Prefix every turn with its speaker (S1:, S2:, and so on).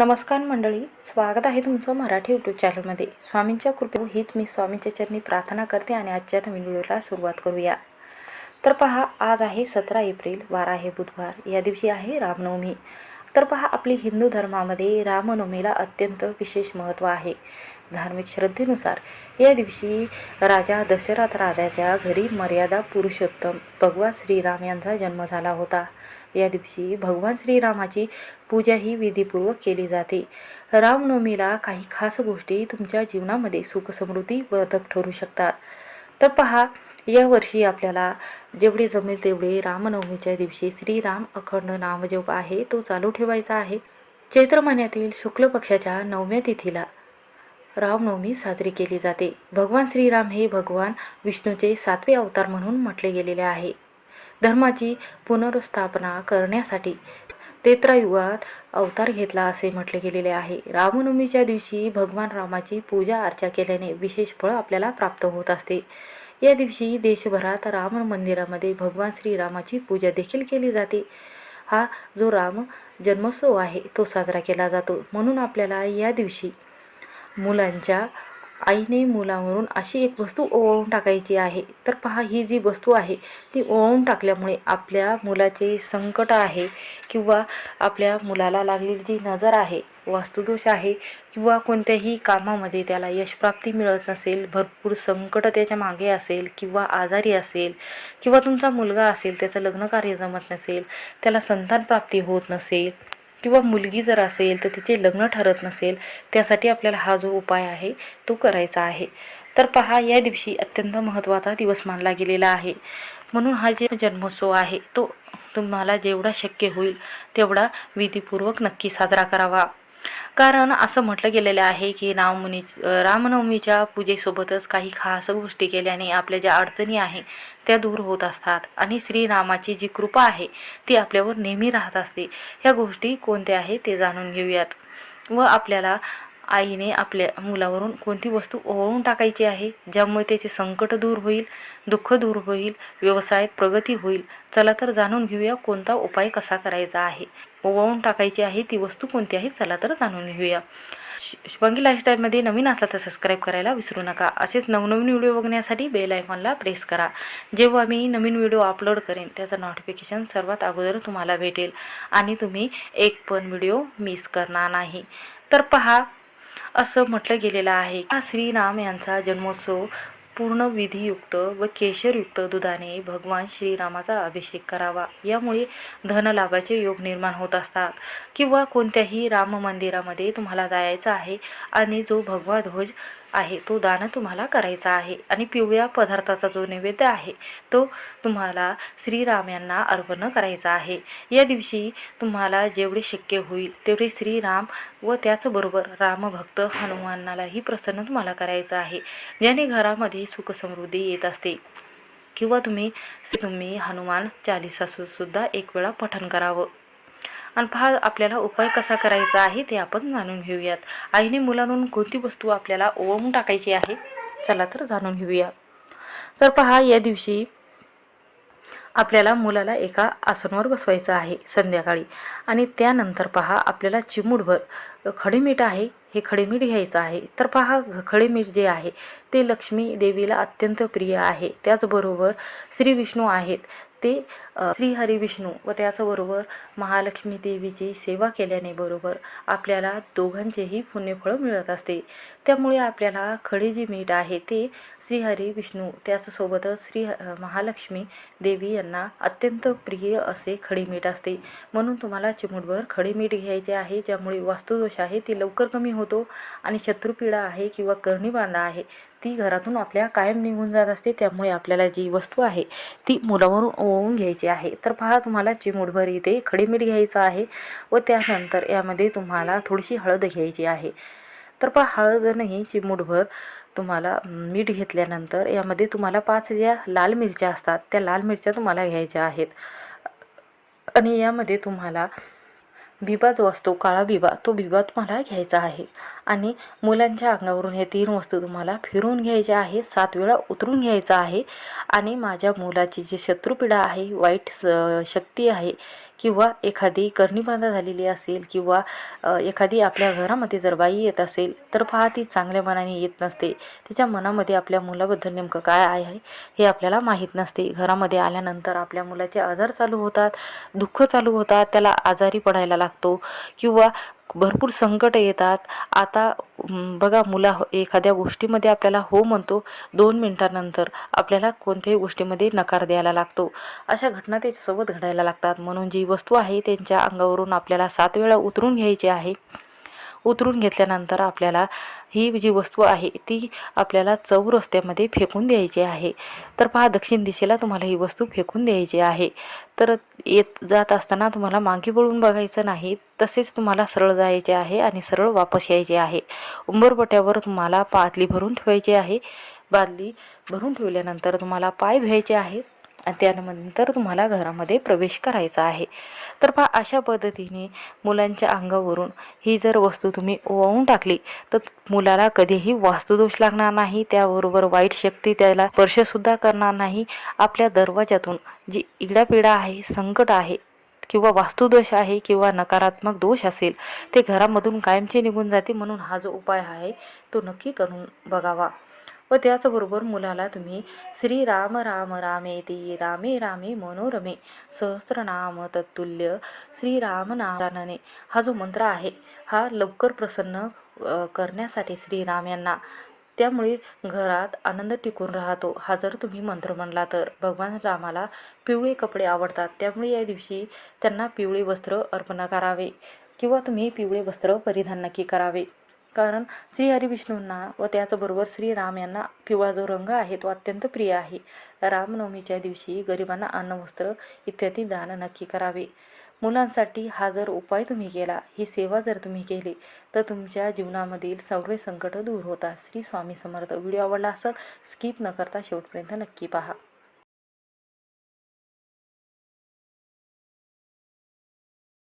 S1: नमस्कार मंडळी स्वागत आहे तुमचं मराठी यूट्यूब चॅनलमध्ये स्वामींच्या कृपे हीच मी स्वामींच्या चरणी प्रार्थना करते आणि आजच्या नवीन व्हिडिओला सुरुवात करूया. तर पहा आज आहे सतरा एप्रिल वार आहे बुधवार. या दिवशी आहे रामनवमी. तर पहा आपली हिंदू धर्मामध्ये रामनवमीला अत्यंत विशेष महत्त्व आहे. धार्मिक श्रद्धेनुसार या दिवशी राजा दशरथ राजाच्या घरी मर्यादा पुरुषोत्तम भगवान श्रीराम यांचा जन्म झाला होता. या दिवशी भगवान श्रीरामाची पूजा ही विधीपूर्वक केली जाते. रामनवमीला काही खास गोष्टी तुमच्या जीवनामध्ये सुखसमृद्धी वर्धक ठरू शकतात. तर पहा यावर्षी आपल्याला जेवढे जमेल तेवढे रामनवमीच्या दिवशी श्रीराम अखंड नामजप आहे तो चालू ठेवायचा आहे. चैत्र महिन्यातील शुक्ल पक्षाच्या नवव्या तिथीला रामनवमी साजरी केली जाते. भगवान श्रीराम हे भगवान विष्णूचे सातवे अवतार म्हणून म्हटले गेलेले आहे. धर्माची पुनर्स्थापना करण्यासाठी तेत्रायुगात अवतार घेतला असे म्हटले गेलेले आहे. रामनवमीच्या दिवशी भगवान रामाची पूजा अर्चा केल्याने विशेष फळ आपल्याला प्राप्त होत असते. या दिवशी देशभरात राम मंदिरामध्ये भगवान श्रीरामाची पूजा देखील केली जाते. हा जो राम जन्मोत्सव आहे तो साजरा केला जातो. म्हणून आपल्याला या दिवशी मुलांच्या आईने मुलावरून अशी एक वस्तू ओवाळून टाकायची आहे. तर पहा ही जी वस्तू आहे ती ओवाळून टाकल्यामुळे आपल्या मुलाचे संकट आहे किंवा आपल्या मुलाला लागलेली जी नजर आहे वास्तुदोष आहे किंवा कोणत्याही कामामध्ये त्याला यशप्राप्ती मिळत नसेल भरपूर संकट त्याच्यामागे असेल किंवा आजारी असेल किंवा तुमचा मुलगा असेल त्याचं लग्नकार्य जमत नसेल त्याला संतानप्राप्ती होत नसेल किंवा मुलगी जर असेल तर तिचे लग्न ठरत नसेल त्यासाठी आपल्याला हा जो उपाय आहे तो करायचा आहे. तर पहा या दिवशी अत्यंत महत्त्वाचा दिवस मानला गेलेला आहे. म्हणून हा जे जन्मोत्सव आहे तो तुम्हाला जेवढा शक्य होईल तेवढा विधीपूर्वक नक्की साजरा करावा. कारण असं म्हटलं गेलेलं आहे की राममुनी रामनवमीच्या पूजेसोबतच काही खास गोष्टी केल्याने आपल्या ज्या अडचणी आहे त्या दूर होत असतात. आणि श्रीरामाची जी कृपा आहे ती आपल्यावर नेहमी राहत असते. ह्या गोष्टी कोणत्या आहे ते जाणून घेऊयात. व आपल्याला आईने आपल्या मुलावरून कोणती वस्तू ओवाळून टाकायची आहे ज्यामुळे त्याचे संकट दूर होईल दुःख दूर होईल व्यवसायात प्रगती होईल चला तर जाणून घेऊया कोणता उपाय कसा करायचा आहे. ओवाळून टाकायची आहे ती वस्तू कोणती आहे चला तर जाणून घेऊया. शुभांगी लाईफस्टाईलमध्ये नवीन असला तर सबस्क्राईब करायला विसरू नका. असेच नवनवीन व्हिडिओ बघण्यासाठी बेल आयकॉनला प्रेस करा. जेव्हा मी नवीन व्हिडिओ अपलोड करेन त्याचं नोटिफिकेशन सर्वात अगोदर तुम्हाला भेटेल. आणि तुम्ही एक पण व्हिडिओ मिस करणार नाही. तर पहा असं म्हटलं गेलेलं आहे हा श्रीराम यांचा जन्मोत्सव पूर्ण विधियुक्त व केशरयुक्त दुधाने भगवान श्रीरामाचा अभिषेक करावा. यामुळे धनलाभाचे योग निर्माण होत असतात. किंवा कोणत्याही राम मंदिरामध्ये तुम्हाला जायचं आहे आणि जो भगवा ध्वज आहे. तो दान तुम्हाला करायचा आहे. आणि पिवळ्या पदार्थाचा जो नैवेद्य आहे तो तुम्हाला श्रीराम यांना अर्पण करायचा आहे. या दिवशी तुम्हाला जेवढे शक्य होईल तेवढे श्रीराम व त्याचबरोबर रामभक्त हनुमानालाही प्रसन्न तुम्हाला करायचं आहे. ज्याने घरामध्ये सुखसमृद्धी येत असते. किंवा तुम्ही तुम्ही हनुमान चालिसासुद्धा एक वेळा पठण करावं. आणि पहा आपल्याला उपाय कसा करायचा आहे ते आपण जाणून घेऊयात. आईने मुलांवरून कोणती वस्तू आपल्याला ओवळून टाकायची आहे चला तर जाणून घेऊया. तर पहा या दिवशी आपल्याला मुलाला एका आसनवर बसवायचं आहे संध्याकाळी. आणि त्यानंतर पहा आपल्याला चिमूडभर खडीमीठ आहे हे खडीमीठ घ्यायचं आहे. तर पहा खडीमीठ जे आहे ते लक्ष्मी देवीला अत्यंत प्रिय आहे. त्याचबरोबर श्री विष्णू आहेत. ते श्रीहरी विष्णू व त्याचबरोबर महालक्ष्मी देवीची सेवा केल्याने बरोबर आपल्याला दोघांचेही पुण्यफळ मिळत असते. त्यामुळे आपल्याला खडे जे मीठ आहे ते श्रीहरी विष्णू त्याचसोबतच श्री महालक्ष्मी देवी यांना अत्यंत प्रिय असे खडे मीठ असते. म्हणून तुम्हाला चिमुटभर खडे मीठ घ्यायचे आहे ज्यामुळे वास्तुदोष आहे ते लवकर कमी होतो आणि शत्रुपीडा आहे किंवा कर्णीबांधा आहे. ती घरातून आपल्या कायम निघून जात असते त्यामुळे आपल्याला जी वस्तू आहे ती मुलावरून ओवून घ्यायची आहे. तर पहा तुम्हाला चिमूटभर इथे खडे मीठ घ्यायचं आहे व त्यानंतर यामध्ये तुम्हाला थोडीशी हळद घ्यायची आहे. तर पहा हळद नाही चिमूटभर तुम्हाला मीठ घेतल्यानंतर यामध्ये तुम्हाला पाच ज्या लाल मिरच्या असतात त्या लाल मिरच्या तुम्हाला घ्यायच्या आहेत. आणि यामध्ये तुम्हाला बिबा जो काळा बिबा. तो बिबा तुम्हाला घ्यायचा आहे. आणि मुलांच्या अंगावरून हे तीन वस्तू तुम्हाला फिरून घ्यायच्या आहे सात वेळा उतरून घ्यायचा आहे. आणि माझ्या मुलाची जी शत्रुपिडा आहे वाईट स शक्ती आहे किंवा एखादी करणीबाधा झालेली असेल किंवा एखादी आपल्या घरामध्ये जर बाई येत असेल तर पहा ती चांगल्या मनाने येत नसते. तिच्या मनामध्ये आपल्या मुलाबद्दल नेमकं काय आहे हे आपल्याला माहीत नसते. घरामध्ये आल्यानंतर आपल्या मुलाचे आजार चालू होतात दुःख चालू होतात त्याला आजारी पडायला लागतो. किंवा भरपूर संकट येतात. आता बघा मुला एखाद्या गोष्टीमध्ये आपल्याला हो म्हणतो दोन मिनटानंतर आपल्याला कोणत्याही गोष्टीमध्ये नकार द्यायला लागतो. अशा घटना त्याच्यासोबत घडायला लागतात. म्हणून जी वस्तू आहे त्यांच्या अंगावरून आपल्याला सात वेळा उतरून घ्यायची आहे. उतरून घेतल्यानंतर आपल्याला ही जी वस्तू आहे ती आपल्याला चौरस्त्यामध्ये फेकून द्यायची आहे. तर पहा दक्षिण दिशेला तुम्हाला ही वस्तू फेकून द्यायची आहे. तर येत जात असताना तुम्हाला मागे वळून बघायचं नाही तसेच तुम्हाला सरळ जायचे आहे आणि सरळ वापस यायचे आहे. उंबरपट्यावर तुम्हाला पातली भरून ठेवायची आहे. बादली भरून ठेवल्यानंतर तुम्हाला पाय धुवायचे आहेत आणि त्यानंतर तुम्हाला घरामध्ये प्रवेश करायचा आहे. तर पहा अशा पद्धतीने मुलांच्या अंगावरून ही जर वस्तू तुम्ही ओवाळून टाकली तर मुलाला कधीही वास्तुदोष लागणार नाही त्याबरोबर वाईट शक्ती त्याला स्पर्शसुद्धा करणार नाही. आपल्या दरवाजातून जी इडापिडा आहे संकट आहे किंवा वास्तुदोष आहे किंवा नकारात्मक दोष असेल ते घरामधून कायमचे निघून जाते. म्हणून हा जो उपाय आहे तो नक्की करून बघावा. व त्याचबरोबर मुलाला तुम्ही श्री राम रामेती रामे रामे मनोरमे सहस्त्रनाम तत्तुल्य श्रीराम नारायणने हा जो मंत्र आहे हा लवकर प्रसन्न करण्यासाठी श्रीराम यांना त्यामुळे घरात आनंद टिकून राहतो हा जर तुम्ही मंत्र म्हणला तर. भगवान रामाला पिवळे कपडे आवडतात त्यामुळे या दिवशी त्यांना पिवळे वस्त्र अर्पण करावे किंवा तुम्ही पिवळे वस्त्र परिधान नक्की करावे. कारण श्री हरिविष्णूंना व त्याचबरोबर श्रीराम यांना पिवळा जो रंग आहे तो अत्यंत प्रिय आहे. रामनवमीच्या दिवशी गरिबांना अन्न वस्त्र इत्यादी दान नक्की करावे. मुलांसाठी हा जर उपाय तुम्ही केला ही सेवा जर तुम्ही केली तर तुमच्या जीवनामधील सर्व संकट दूर होतात. श्री स्वामी समर्थ. व्हिडिओ आवडला असत स्किप न करता शेवटपर्यंत नक्की पहा.